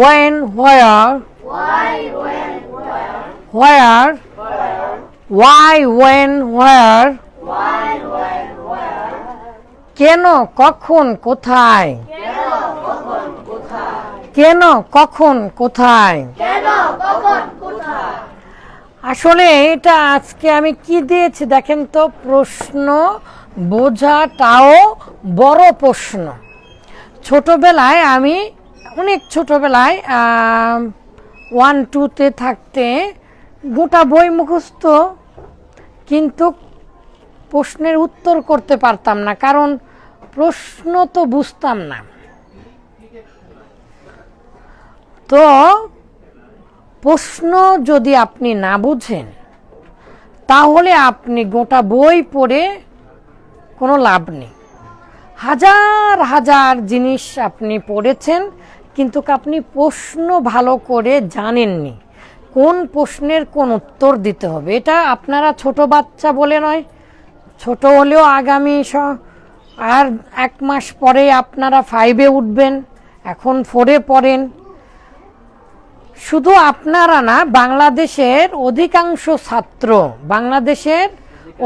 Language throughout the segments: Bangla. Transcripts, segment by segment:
when where? Why, when, where? Why when where? কেন কখন কোথায়? কেন কখন কোথায়? আসলে এটা আজকে আমি কি দিয়েছি দেখেন তো প্রশ্ন বোঝাটাও বড় প্রশ্ন। ছোটবেলায় আমি অনেক ছোটবেলায় ওয়ান টুতে থাকতে গোটা বই মুখস্থ কিন্তু প্রশ্নের উত্তর করতে পারতাম না, কারণ প্রশ্ন তো বুঝতাম না। তো প্রশ্ন যদি আপনি না বুঝেন, তাহলে আপনি গোটা বই পড়ে কোনো লাভ নেই। হাজার হাজার জিনিস আপনি পড়েছেন কিন্তু আপনি প্রশ্ন ভালো করে জানেননি। কোন প্রশ্নের কোন উত্তর দিতে হবে? এটা আপনারা ছোট বাচ্চা বলে নয়, ছোট হলেও আগামী আর এক মাস পরে আপনারা ফাইভে উঠবেন, এখন ফোরে পড়েন। শুধু আপনারা না, বাংলাদেশের অধিকাংশ ছাত্র, বাংলাদেশের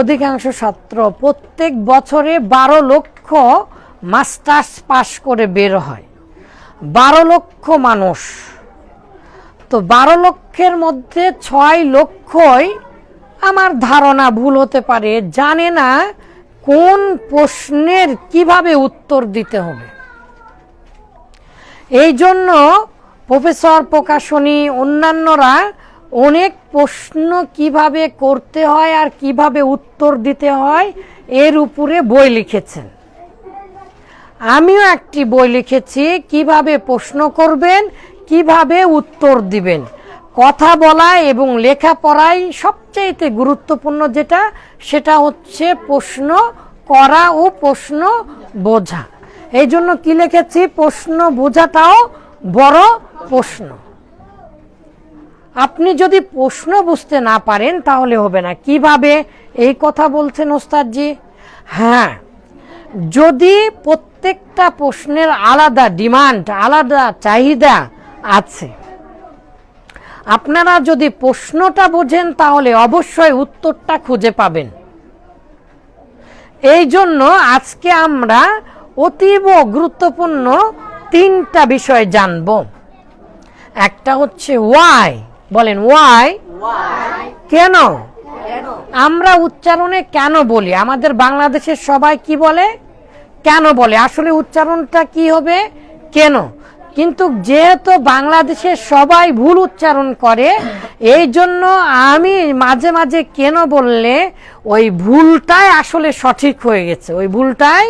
অধিকাংশ ছাত্র প্রত্যেক বছরে বারো লক্ষ মাস্টার্স পাশ করে বের হয়। বারো লক্ষ মানুষ। তো বারো লক্ষের মধ্যে ছয় লক্ষই আমার ধারণা ভুল হতে পারে, জানে না কোন প্রশ্নের কীভাবে উত্তর দিতে হবে। এই জন্য প্রফেসর প্রকাশনী, অন্যান্যরা অনেক প্রশ্ন কীভাবে করতে হয় আর কীভাবে উত্তর দিতে হয়, এর উপরে বই লিখেছেন। আমিও একটি বই লিখেছি, কীভাবে প্রশ্ন করবেন, কীভাবে উত্তর দিবেন। কথা বলা এবং লেখাপড়াই সবচাইতে গুরুত্বপূর্ণ যেটা, সেটা হচ্ছে প্রশ্ন করা ও প্রশ্ন বোঝা। এই জন্য কি লিখেছি? প্রশ্ন বোঝাটাও বড় প্রশ্ন। আপনি যদি প্রশ্ন বুঝতে না পারেন, তাহলে হবে না। কীভাবে? এই কথা বলছেন ওস্তাদজি। হ্যাঁ যদি প্রত্যেকটা প্রশ্নের আলাদা ডিমান্ড আলাদা চাহিদা আছে। আপনারা যদি প্রশ্নটা বোঝেন তাহলে অবশ্যই উত্তরটা খুঁজে পাবেন। এই জন্য আজকে আমরা অতীব গুরুত্বপূর্ণ তিনটা বিষয় জানব। একটা হচ্ছে ওয়াই বলেন ওয়াই কেন? আমরা উচ্চারণে কেন বলি? আমাদের বাংলাদেশের সবাই কি বলে? কেন বলে? আসলে উচ্চারণটা কি হবে? কেন? কিন্তু যেহেতু বাংলাদেশের সবাই ভুল উচ্চারণ করে এই জন্য আমি মাঝে মাঝে কেন বললে ওই ভুলটাই আসলে সঠিক হয়ে গেছে। ওই ভুলটাই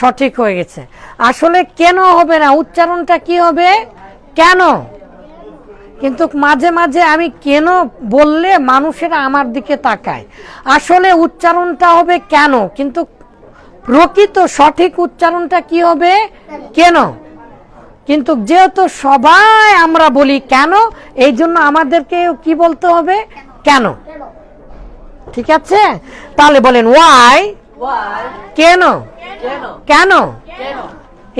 সঠিক হয়ে গেছে। আসলে কেন হবে না? উচ্চারণটা কি হবে? কেন? কিন্তু মাঝে মাঝে আমি কেন বললে মানুষেরা আমার দিকে তাকায়? আসলে উচ্চারণটা হবে কেন? কিন্তু প্রকৃত সঠিক উচ্চারণটা কি হবে? কেন? কিন্তু যেহেতু সবাই আমরা বলি কেন এই জন্য আমাদেরকে কি বলতে হবে? কেন। ঠিক আছে? তাহলে বলেন ওয়াই কেন? কেন?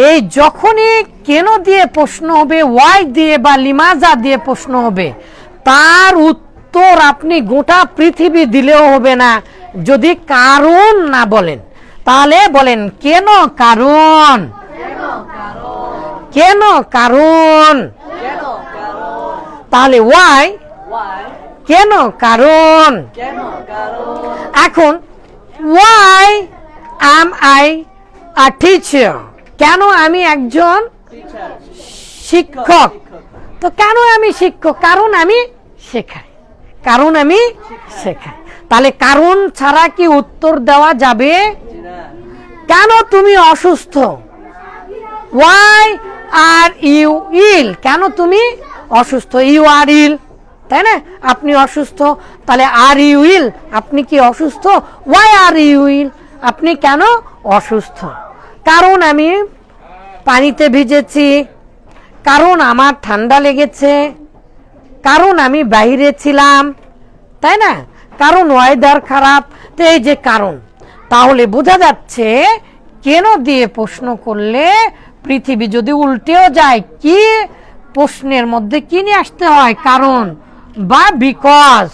এই যখনই কেন দিয়ে প্রশ্ন হবে ওয়াই দিয়ে বা লিমাজা দিয়ে প্রশ্ন হবে, তার উত্তর আপনি গোটা পৃথিবী দিলেও হবে না, যদি কারণ না বলেন। তাহলে বলেন, কেন কারণ? কেন কারণ? তাহলে ওয়াই কেন কারণ? এখন why am I a teacher কেন আমি একজন শিক্ষক? তো কেন আমি শিক্ষক? কারণ আমি শেখাই। কারণ আমি শেখাই। তাহলে কারণ ছাড়া কি উত্তর দেওয়া যাবে? কেন তুমি অসুস্থ? ওয়াই আর ইউ ইল কেন তুমি অসুস্থ? ইউ আর ইল তাই না? আপনি অসুস্থ, তাহলে আর ইউ ইল আপনি কি অসুস্থ? ওয়াই আর ইউ ইল আপনি কেন অসুস্থ? কারণ আমি পানিতে ভিজেছি, কারণ আমার ঠান্ডা লেগেছে, কারণ আমি বাইরে ছিলাম, তাই না? কারণ ওয়েদার খারাপ। তো এই যে কারণ তাহলে বোঝা যাচ্ছে কেন দিয়ে প্রশ্ন করলে পৃথিবী যদি উল্টেও যায় কি প্রশ্নের মধ্যে কি নিয়ে আসতে হয়? কারণ বা বিকজ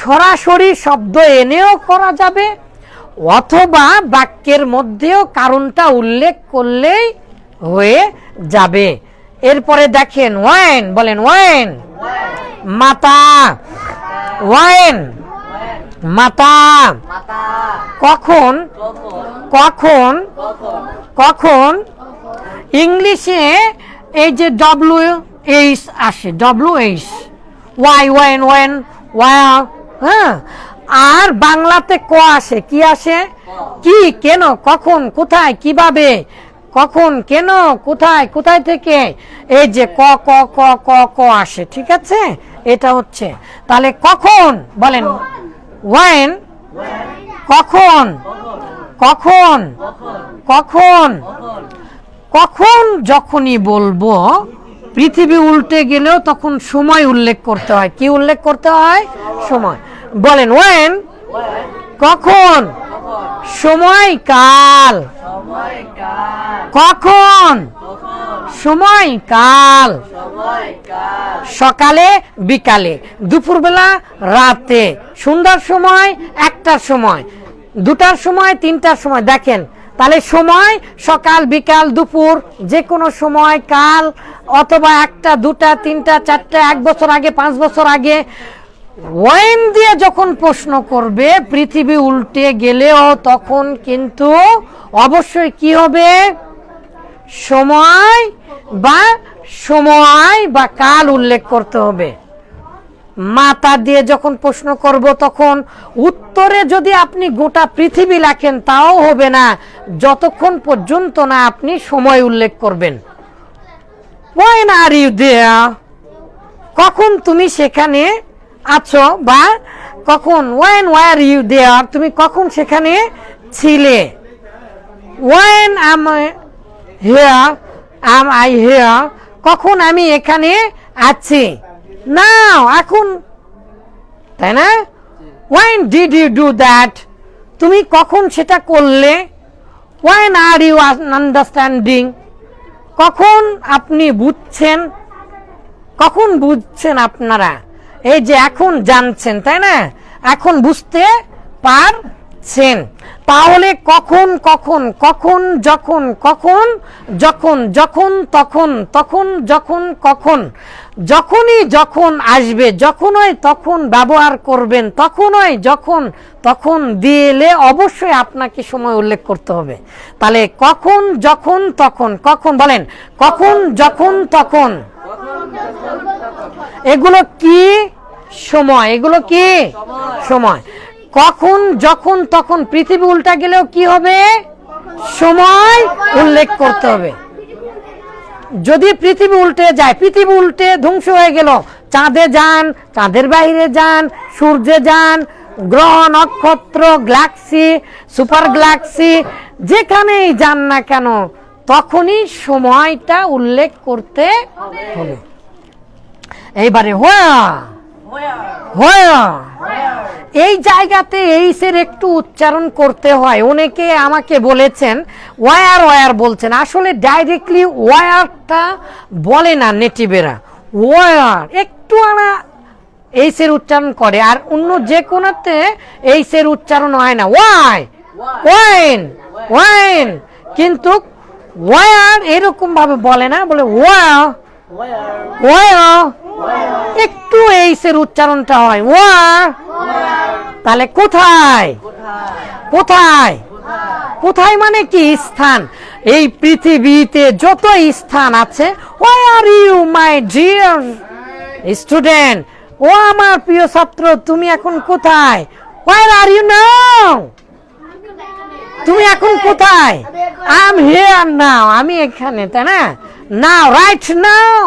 সরাসরি শব্দ এনেও করা যাবে অথবা বাক্যের মধ্যেও কারণটা উল্লেখ করলেই হয়ে যাবে। এরপরে দেখেন ওয়াইন বলেন ওয়াইন মাতা ওয়াইন। মাতা। কখন? কখন? কখন? ইংলিশে এই যে ডব্লিউ এইচ আসে W H Y when when why হ্যাঁ? আর বাংলাতে ক আসে? কি আসে? কি? কেন? কখন? কোথায়? কীভাবে? কখন, কেন, কোথায় কোথায় থেকে? এই যে ক ক ক ক ক আসে, ঠিক আছে? এটা হচ্ছে। তাহলে কখন, বলেন। ওয়েন কখন? কখন? কখন? কখন যখনই বলব, পৃথিবী উল্টে গেলেও তখন সময় উল্লেখ করতে হয়। কি উল্লেখ করতে হয়? সময়। বলেন ওয়েন কখন? সময় কাল। কখন? সময় কাল সকালে, বিকালে। দুপুরবেলা, রাতে। সন্ধ্যার সময়, একটার সময়। দুটার সময়, তিনটার সময়। দেখেন, তাহলে সময়, সকাল, বিকাল, দুপুর যে কোনো সময়, কাল, অথবা একটা, দুটা, তিনটা, চারটা, এক বছর আগে, পাঁচ বছর আগে। ওয়েন দিয়ে যখন প্রশ্ন করবে, পৃথিবী উল্টে গেলেও তখন কিন্তু অবশ্যই কি হবে? সময় বা সময় বা কাল উল্লেখ করতে হবে। মাতা দিয়ে যখন প্রশ্ন করব তখন উত্তরে যদি আপনি গোটা পৃথিবী লেখেন তাও হবে না, যতক্ষণ পর্যন্ত না আপনি সময় উল্লেখ করবেন। আর ইউ কখন তুমি সেখানে আছো বা কখন? ওয়েন ওয়ার ইউ দেয়ার তুমি কখন সেখানে ছিলে? When am here am I here কখন আমি এখানে আছি? না এখন, তাই না? When did you do that তুমি কখন সেটা করলে? ওয়াইন আর ইউ আন্ডারস্ট্যান্ডিং কখন আপনি বুঝছেন? কখন বুঝছেন আপনারা? এই যে এখন জানছেন, তাই না? এখন বুঝতে পারছেন। তাহলে কখন কখন কখন, যখন কখন, যখন যখন, তখন তখন, যখন, কখন, যখনই যখন আসবে, যখনই তখন ব্যবহার করবেন, তখনই যখন, তখন দিলে অবশ্যই আপনাকে সময় উল্লেখ করতে হবে। তাহলে কখন, যখন, তখন, কখন, বলেন, কখন, যখন, তখন। এগুলো কি? সময়। এগুলো কি? সময়। কখন, যখন, তখন পৃথিবী উল্টা গেলেও কি হবে? সময় উল্লেখ করতে হবে। যদি পৃথিবী উল্টে যায়, পৃথিবী উল্টে ধ্বংস হয়ে গেল, চাঁদে যান, চাঁদের বাইরে যান, সূর্যে যান, গ্রহ, নক্ষত্র, গ্যালাক্সি, সুপার গ্যালাক্সি, যেখানেই যান না কেন, তখনই সময়টা উল্লেখ করতে হবে। এইবারে হোয়া! হোয়া! এই জায়গাতে এইসের একটু উচ্চারণ করতে হয়। অনেকে আমাকে বলেছেন, ওয়ার ওয়ার বলছেন। আসলে ডাইরেক্টলি ওয়ারটা বলে না নেটিভেরা। ওয়ার, একটু আনা এইসের উচ্চারণ করে, আর অন্য যে কোনোতে এইসের উচ্চারণ হয় না। Why, when when. কিন্তু ওয়ার এরকম ভাবে বলে না, বলে ওয়া ওয়া একটু এইসের উচ্চারণটা হয়। ওয়া তাহলে কোথায়? কোথায়? কোথায়? মানে কি স্থান? এই পৃথিবীতে যত স্থান আছে why are you my dear student ও আমার প্রিয় ছাত্র তুমি এখন কোথায়? ওয়াই আর ইউ নাও তুমি এখন কোথায়? আই এম হিয়ার নাও আমি এখানে তাই না? Now right now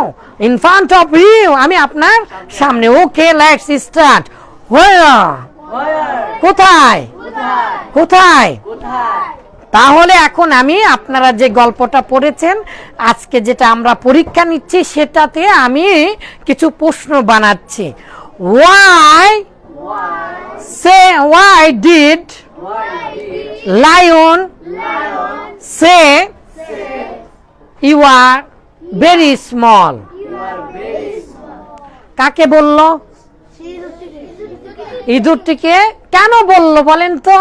in front of you আমি আপনার সামনে। ওকে লেটস স্টার্ট কোথায়? কোথায়? তাহলে এখন আমি আপনারা যে গল্পটা পড়েছেন আজকে যেটা আমরা পরীক্ষা নিচ্ছি সেটাতে আমি কিছু প্রশ্ন বানাচ্ছি। Why say why did lion say you are very small কাকে বলল? ইঁদুরটিকে কেন বলল বলেন তো?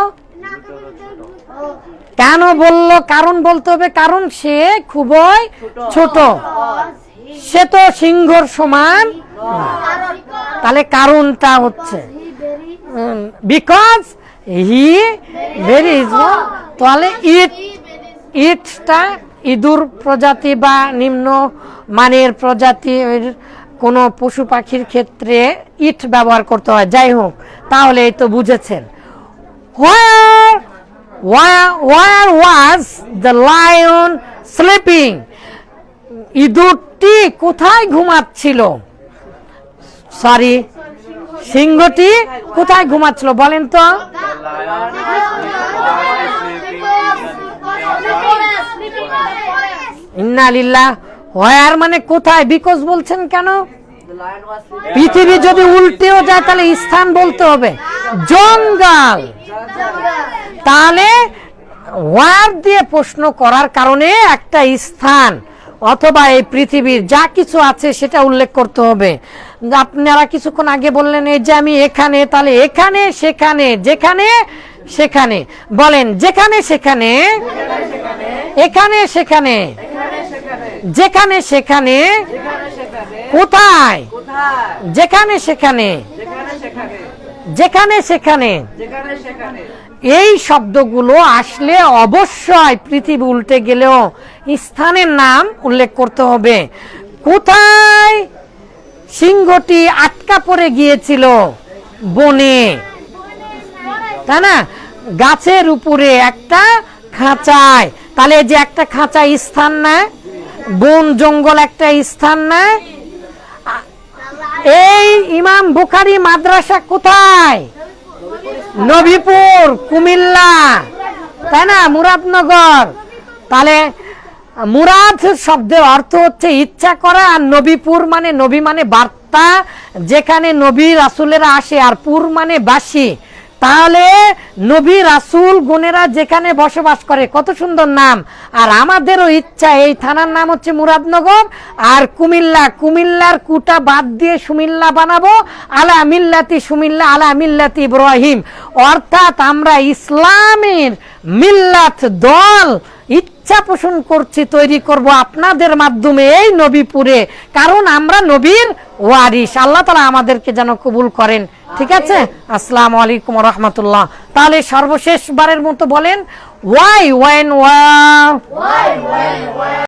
কেন বলল? কারণ বলতে হবে, কারণ সে খুবই ছোট। সে তো সিংহর সমান। তাহলে কারণটা হচ্ছে বিকজ হি ভেরি তাহলে ইট, ইটটা ইঁদুর প্রজাতি বা নিম্ন মানের প্রজাতির কোনো পশু পাখির ক্ষেত্রে ইট ব্যবহার করতে হয়। যাই হোক তাহলে এই তো বুঝেছেন। Was the lion sleeping? ইঁদুরটি কোথায় ঘুমাচ্ছিল? সরি সিংহটি কোথায় ঘুমাচ্ছিল? বলেন তো। ইন্নালিল্লাহ হোয়ার মানে কোথায়? বিকজ বলছেন কেন? পৃথিবী যদি উল্টেও যায়, তাহলে স্থান বলতে হবে। জঙ্গল। তাহলে ওয়ার দিয়ে প্রশ্ন করার কারণে একটা স্থান অথবা এই পৃথিবীর যা কিছু আছে, সেটা উল্লেখ করতে হবে। আপনারা কিছুক্ষণ আগে বললেন, এই যে আমি এখানে, তাহলে এখানে, সেখানে, যেখানে, সেখানে। বলেন, যেখানে, সেখানে, এখানে, সেখানে। যেখানে সেখানে কোথায়? যেখানে সেখানে যেখানে সেখানে এই শব্দগুলো আসলে অবশ্যই পৃথিবী উল্টে গেলেও স্থানের নাম উল্লেখ করতে হবে। কোথায় সিংহটি আটকা পড়ে গিয়েছিল? বনে। তাই না? গাছের উপরে একটা খাঁচায়। তাহলে যে একটা খাঁচা স্থান না বন জঙ্গল একটা স্থান না এই ইমাম বুখারি মাদ্রাসা কোথায়? নবীপুর, কুমিল্লা। তাই না, মুরাদনগর? তাহলে মুরাদ শব্দের অর্থ হচ্ছে ইচ্ছা করা আর নবীপুর মানে নবী মানে বার্তা, যেখানে নবী রাসুলেরা আসে আর পুর মানে বাসী। তাহলে নবী রাসুল গুণেরা যেখানে বসবাস করে, কত সুন্দর নাম। আর আমাদেরও ইচ্ছা, এই থানার নাম হচ্ছে মুরাদনগর, আর কুমিল্লা, কুমিল্লার কুটা বাদ দিয়ে সুমিল্লা বানাবো, আলা মিল্লাতি সুমিল্লা, আলা মিল্লাতি ইব্রাহিম। অর্থাৎ আমরা ইসলামের মিল্লাত দল ইচ্ছা পোষণ করছি তৈরি করব আপনাদের মাধ্যমে এই নবীপুরে। কারণ আমরা নবীর ওয়ারিস আল্লাহ তালা আমাদেরকে যেন কবুল করেন। ঠিক আছে? আসসালাম আলাইকুম রহমতুল্লাহ। তাহলে সর্বশেষ বারের মতো বলেন ওয়াই ওয়েন ওয়া